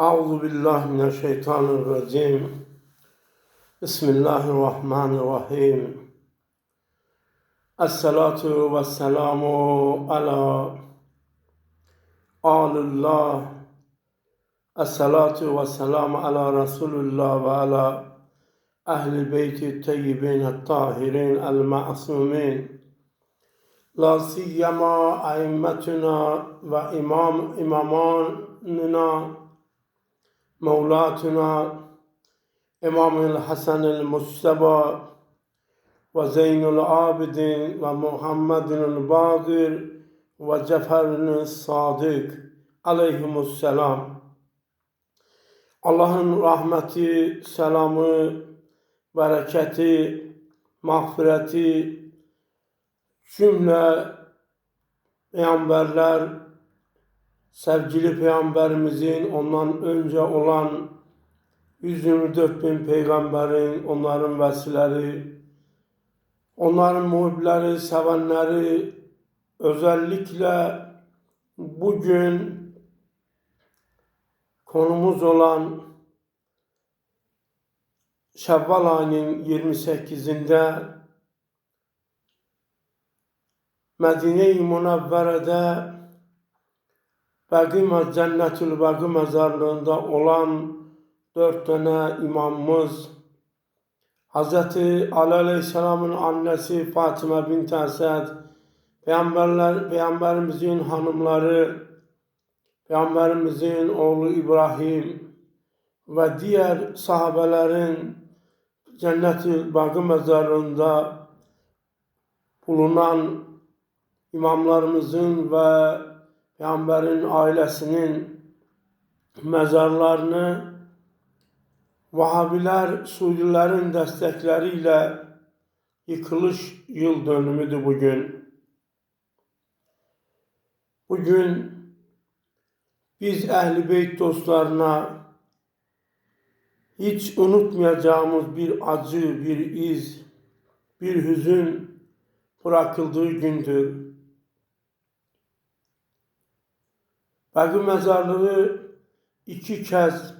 أعوذ بالله من الشيطان الرجيم. بسم الله الرحمن الرحيم. الصلاة والسلام على آل الله. الصلاة والسلام على رسول الله وعلى أهل البيت الطيبين الطاهرين المعصومين. لا سيما أئمتنا وإمام إمامنا مولاتنا إمام الحسن المجتبى وزين العابدين ومحمد الباقر وجفر الصادق عليهم السلام Allah'ın rahmeti, selamı, bereketi, mağfireti cümle peygamberler, sevgili peygamberimizin ondan önce olan 124 bin peygamberin, onların vesileri, onların muhibleri, sevenleri, özellikle bugün konumuz olan Şevval ayının 28'inde Medine-i Münevvere'de Bəqi Cennetül Bəqi mezarlığında olan dört tane imamımız Hz. Ali Aleyhisselam'ın annesi Fatıma bint Esed, Peygamberler, Peygamberimizin hanımları, Peygamberimizin oğlu İbrahim ve diğer sahabelerin Cennet-i mezarında bulunan imamlarımızın ve Peygamberin ailesinin mezarlarını Vahabiler, Suudilerin destekleriyle yıkılış yıl dönümüdür bugün. Bugün biz Ehl-i Beyt dostlarına hiç unutmayacağımız bir acı, bir iz, bir hüzün bırakıldığı gündür. Bəqi mezarlığı iki kez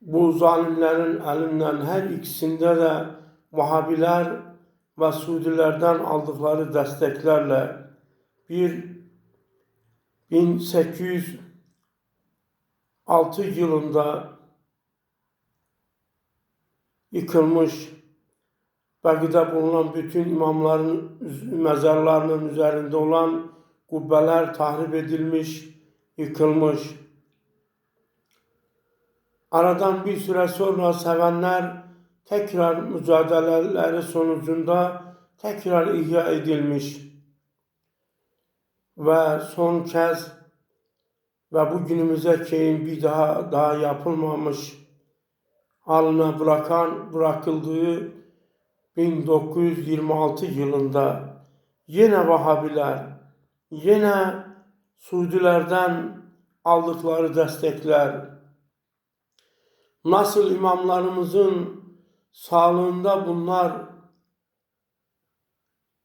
bu zalimlerin elinden her ikisinde de Vahabiler ve Suudilerden aldıkları desteklerle bir 1806 yılında yıkılmış Bəqidə bulunan bütün imamların mezarlarının üzerinde olan kubbeler tahrip edilmiş, yıkılmış. Aradan bir süre sonra sevenler tekrar mücadeleleri sonucunda tekrar ihya edilmiş ve son kez ve bugünümüze şeyin bir daha daha yapılmamış haline bırakan bırakıldığı 1926 yılında yine Vahabiler, yine Suudilerden aldıkları destekler, nasıl imamlarımızın sağlığında bunlar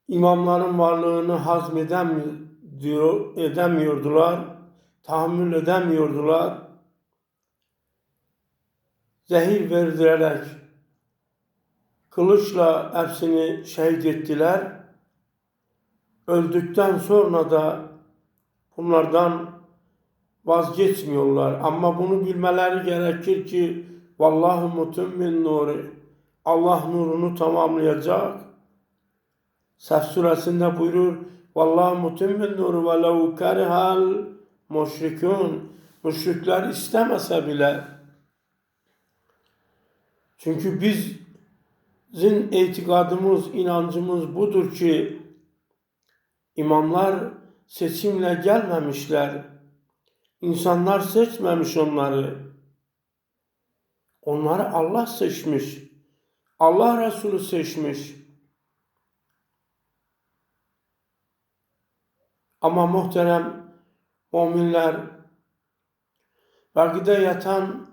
imamların varlığını hazmedemiyor, edemiyordular, tahammül edemiyordular. Zehir verdirerek kılıçla hepsini şehit ettiler. Öldükten sonra da bunlardan vazgeçmiyorlar. Ama bunu bilmeleri gerekir ki Vallahu mutimmin nuri. Allah nurunu tamamlayacak. Sef suresinde buyurur Vallahu mutimmin nuru ve lev kerihal müşrikun. Müşrikler istemese bile çünkü bizim itikadımız, inancımız budur ki imamlar seçimle gelmemişler. İnsanlar seçmemiş onları. Onları Allah seçmiş. Allah Resulü seçmiş. Ama muhterem müminler, Bakı'da yatan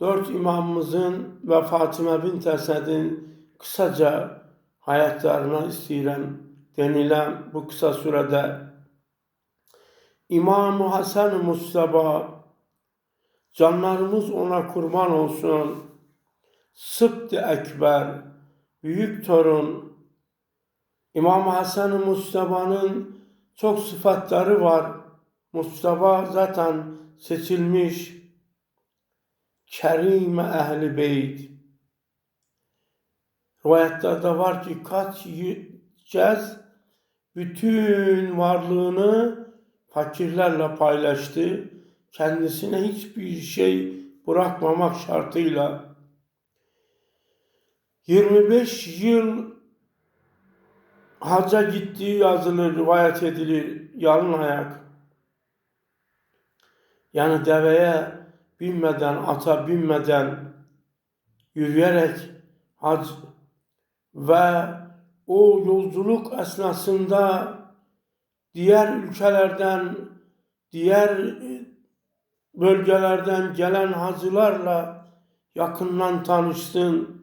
dört imamımızın ve Fatıma bin Esed'in kısaca hayatlarına istəyirəm denilen bu kısa sürede İmam-ı Hasan Mustafa Canlarımız ona kurban olsun. Sıpt-ı Ekber, büyük torun, İmam Hasan-ı Mustafa'nın çok sıfatları var. Mustafa zaten seçilmiş Kerime Ehli Beyt. Rivayetlerde var ki kaç kez bütün varlığını fakirlerle paylaştı. Kendisine hiçbir şey bırakmamak şartıyla 25 yıl hacca gittiği yazılır, rivayet edilir, yalın ayak. Yani deveye binmeden, ata binmeden yürüyerek hac ve o yolculuk esnasında diğer ülkelerden, diğer bölgelerden gelen hacılarla yakından tanıştın.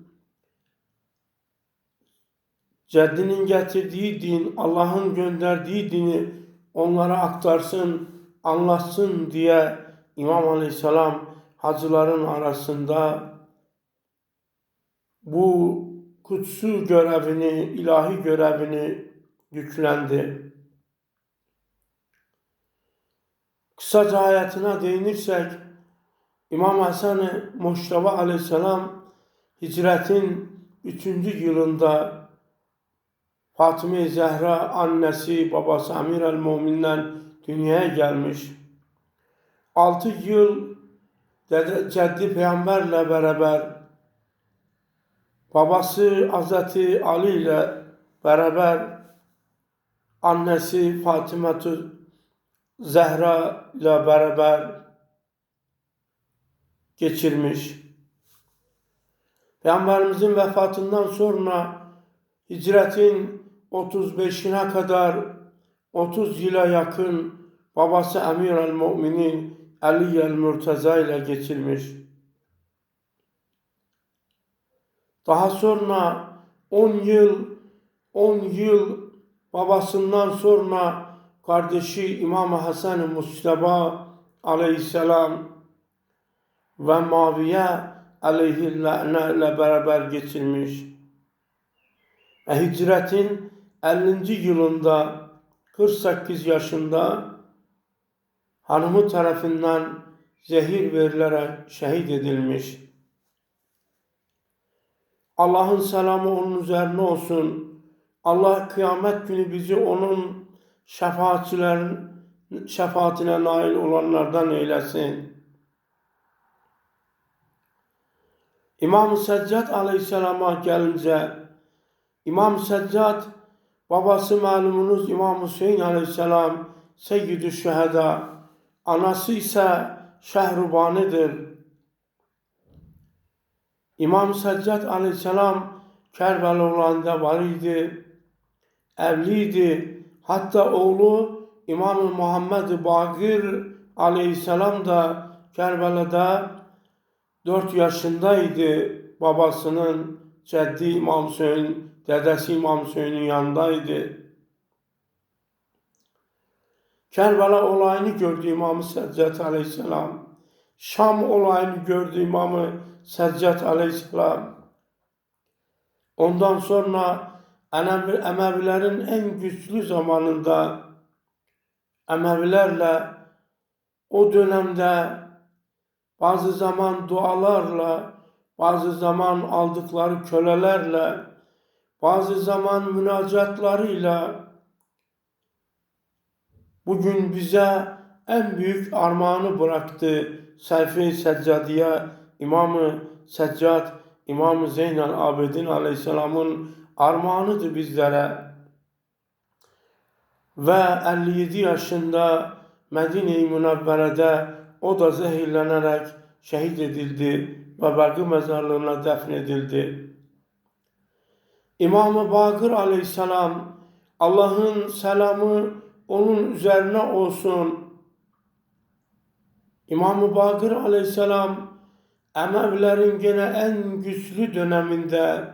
Ceddinin getirdiği din, Allah'ın gönderdiği dini onlara aktarsın, anlatsın diye İmam Aleyhisselam hacıların arasında bu kutsu görevini, ilahi görevini yüklendi. Kısaca hayatına değinirsek, İmam Hasan-ı Aleyhisselam hicretin 3. yılında Fatıma Zehra annesi babası Amir el Mumin'den dünyaya gelmiş. 6 yıl ceddi peygamberle beraber babası Hazreti Ali ile beraber annesi Fatıma Zehra ile beraber geçirmiş. Peygamberimizin vefatından sonra hicretin 35'ine kadar 30 yıla yakın babası Emir el-Mu'minin Ali el-Murtaza ile geçirmiş. Daha sonra 10 yıl 10 yıl babasından sonra kardeşi İmam Hasan Mustafa aleyhisselam ve Maviye aleyhillâne ile beraber geçirmiş. Ve hicretin 50. yılında 48 yaşında hanımı tarafından zehir verilerek şehit edilmiş. Allah'ın selamı onun üzerine olsun. Allah kıyamet günü bizi onun şefaatçilerin şefaatine nail olanlardan eylesin. İmam-ı Seccad Aleyhisselam'a gelince İmam Seccad babası malumunuz İmam Hüseyin Aleyhisselam Seyyid-i Şüheda anası ise Şehrubani'dir. İmam Seccad Aleyhisselam Kerbela olanında var idi. Evliydi. Hatta oğlu İmam Muhammed Bagir Aleyhisselam da Kerbela'da 4 yaşındaydı. Babasının ceddi İmam Hüseyin, dedesi İmam Hüseyin'in yanındaydı. Kerbela olayını gördü İmam Seccad Aleyhisselam. Şam olayını gördü İmam Seccad Aleyhisselam. Ondan sonra Emevilerin en güçlü zamanında Emevilerle o dönemde bazı zaman dualarla, bazı zaman aldıkları kölelerle, bazı zaman münacatlarıyla bugün bize en büyük armağanı bıraktı Sayfi Seccadiye İmamı Seccad İmam-ı Zeynel Abidin Aleyhisselam'ın armağanıdır bizlere. Ve 57 yaşında Medine-i Münevvere'de o da zehirlenerek şehit edildi ve Bakı mezarlığına defnedildi. İmam-ı Bakır aleyhisselam Allah'ın selamı onun üzerine olsun. İmam-ı Bakır aleyhisselam Emevilerin gene en güçlü döneminde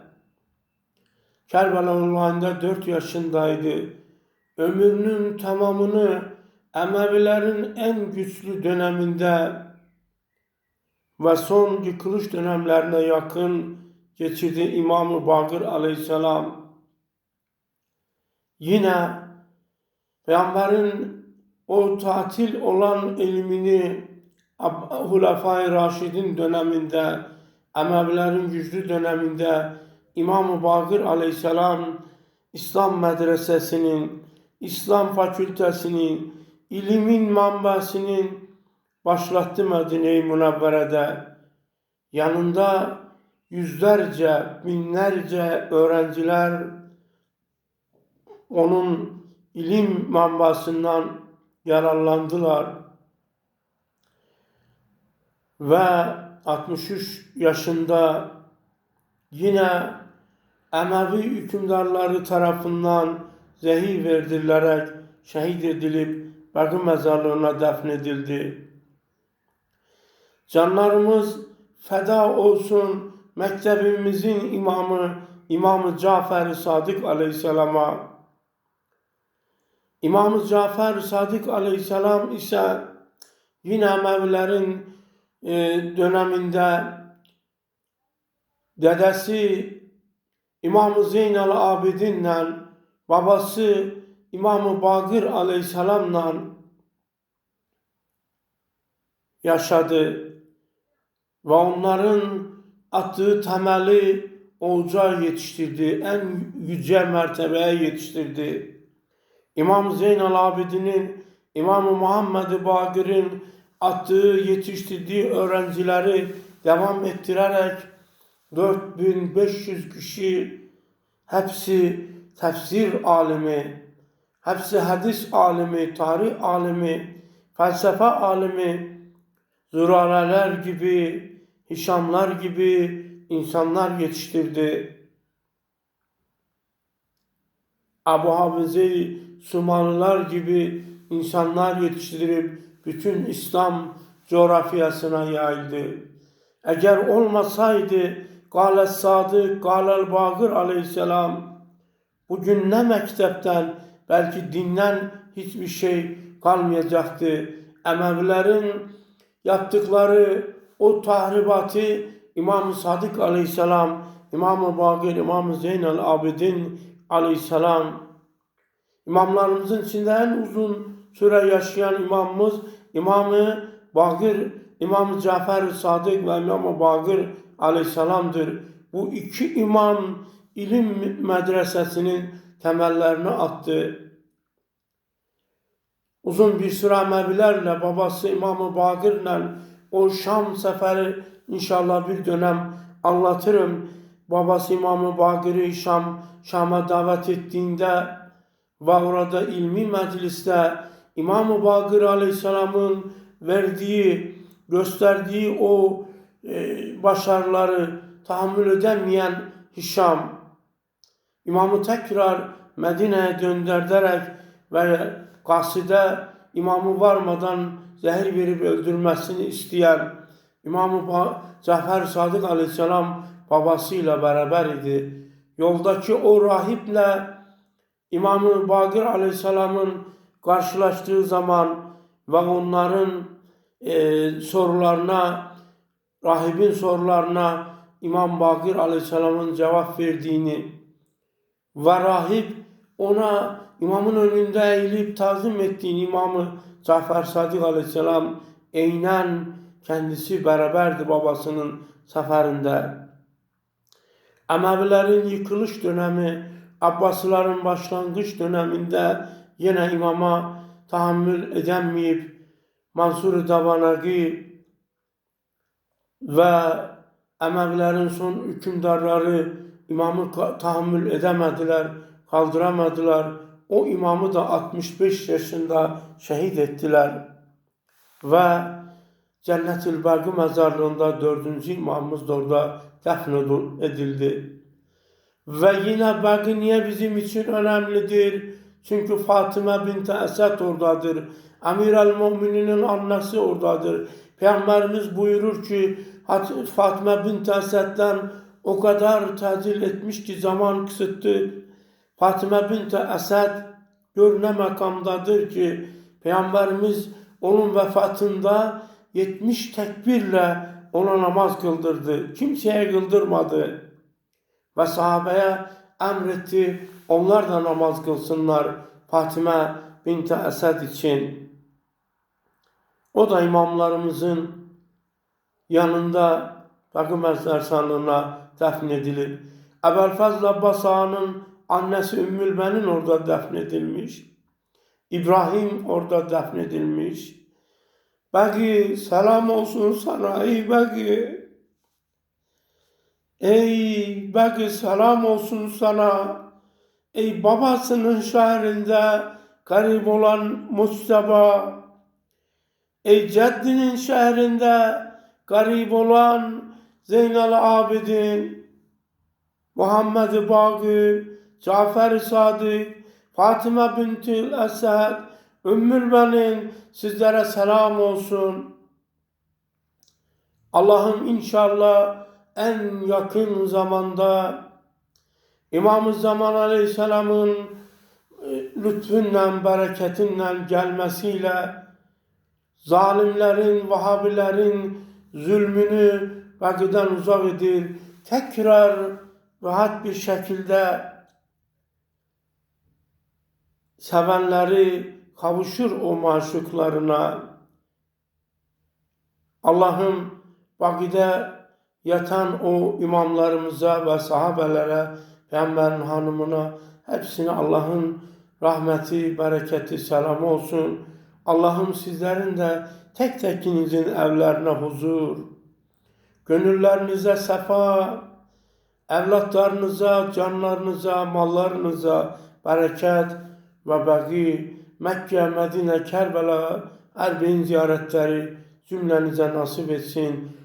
Kerbela olayında 4 yaşındaydı. Ömrünün tamamını Emevilerin en güçlü döneminde ve son yıkılış dönemlerine yakın geçirdiği İmam-ı Bakır aleyhisselam yine Peygamberin o tatil olan ilmini Hulefai Raşid'in döneminde, Emevilerin güçlü döneminde İmam-ı Bakır aleyhisselam İslam medresesinin, İslam fakültesinin, ilimin manbasının başlattı Medine-i Münevvere'de. Yanında yüzlerce, binlerce öğrenciler onun ilim manbasından yararlandılar. Ve 63 yaşında yine Emevi hükümdarları tarafından zehir verdirilerek şehit edilip Bakı mezarlığına defnedildi. Canlarımız feda olsun mektebimizin imamı İmam-ı Cafer Sadık Aleyhisselam'a. İmam-ı Cafer Sadık Aleyhisselam ise yine Mevlerin döneminde dedesi İmam-ı Zeynel Abidin'le babası İmam-ı Bakır Aleyhisselam'la yaşadı ve onların attığı temeli olacağı yetiştirdi. En yüce mertebeye yetiştirdi. İmam Zeynel Abidin'in, İmam Muhammed Bakır'ın attığı, yetiştirdiği öğrencileri devam ettirerek 4500 kişi hepsi tefsir alimi, hepsi hadis alimi, tarih alimi, felsefe alimi, zürareler gibi, hişamlar gibi insanlar yetiştirdi. Abu Hafize Sumalılar gibi insanlar yetiştirip bütün İslam coğrafyasına yayıldı. Eğer olmasaydı Gale Sadık, Galel Bakır aleyhisselam bugün ne mektepten belki dinden hiçbir şey kalmayacaktı. Emevilerin yaptıkları o tahribatı İmam-ı Sadık aleyhisselam, İmam-ı Bakır, İmam-ı Zeynel Abidin aleyhisselam İmamlarımızın içinde en uzun süre yaşayan imamımız İmam-ı Bakır, İmam-ı Cafer Sadık ve İmam-ı Bakır aleyhisselamdır. Bu iki imam ilim medresesinin temellerini attı. Uzun bir süre Emevilerle babası İmam-ı Bakır'la o Şam seferi inşallah bir dönem anlatırım. Babası İmam-ı Bakır'ı Şam, Şam'a davet ettiğinde ve orada ilmi mecliste İmam-ı Bakır Aleyhisselam'ın verdiği, gösterdiği o e, başarıları tahammül edemeyen Hişam, İmamı tekrar Medine'ye döndürerek ve kaside imamı varmadan zehir verip öldürmesini isteyen İmam-ı Cafer Sadık Aleyhisselam babasıyla beraber idi. Yoldaki o rahiple İmam-ı Bakır Aleyhisselam'ın karşılaştığı zaman ve onların e, sorularına, rahibin sorularına İmam Bakır Aleyhisselam'ın cevap verdiğini ve rahip ona imamın önünde eğilip tazim ettiğini İmamı Cafer Sadık Aleyhisselam eynen kendisi beraberdi babasının seferinde. Emevilerin yıkılış dönemi, Abbasıların başlangıç döneminde yine imama tahammül edemeyip Mansur Davanagi ve Emevilerin son hükümdarları imamı tahammül edemediler, kaldıramadılar. O imamı da 65 yaşında şehit ettiler. Ve Cennet-ül Bergü mezarlığında dördüncü imamımız da orada defn edildi. Ve yine Bergü niye bizim için önemlidir? Çünkü Fatıma binti Esed oradadır. Amir el-Mu'mininin annesi oradadır. Peygamberimiz buyurur ki Fatıma binti Esed'den o kadar tacil etmiş ki zaman kısıttı. Fatıma binti Esed görüne makamdadır ki Peygamberimiz onun vefatında 70 tekbirle ona namaz kıldırdı. Kimseye kıldırmadı. Ve sahabeye emretti. Onlar da namaz kılsınlar. Fatime binti Esed için. O da imamlarımızın yanında Peygamber Sersanlığına defnedilir. Ebelfazl Abbas Ağa'nın annesi Ümmül Benin orada defnedilmiş. İbrahim orada defnedilmiş. Belki selam olsun sana ey belki. Ey belki selam olsun sana. Ey babasının şehrinde garip olan Mustafa. Ey ceddinin şehrinde garip olan Zeynel Abidin. Muhammed Bagir, Cafer Sadık, Fatıma Bintül Esed, Ümmül Benin sizlere selam olsun. Allah'ım inşallah en yakın zamanda İmam-ı Zaman Aleyhisselam'ın e, lütfunla, bereketinle gelmesiyle zalimlerin, Vahabilerin zulmünü vakiden uzak edir. Tekrar rahat bir şekilde sevenleri kavuşur o maşuklarına. Allah'ım vakide yatan o imamlarımıza və sahabələrə, Peyğəmbərin hanımına, həbsinə Allahın rəhməti, bərəkəti, səlamı olsun. Allahım sizlərin də tək-təkinizin evlərinə huzur, gönüllərinizə səfa, əvladlarınıza, canlarınıza, mallarınıza bərəkət və bəqi, Məkkə, Mədinə, Kərbəla, Ərbeyin ziyarətləri cümlənizə nasib etsin.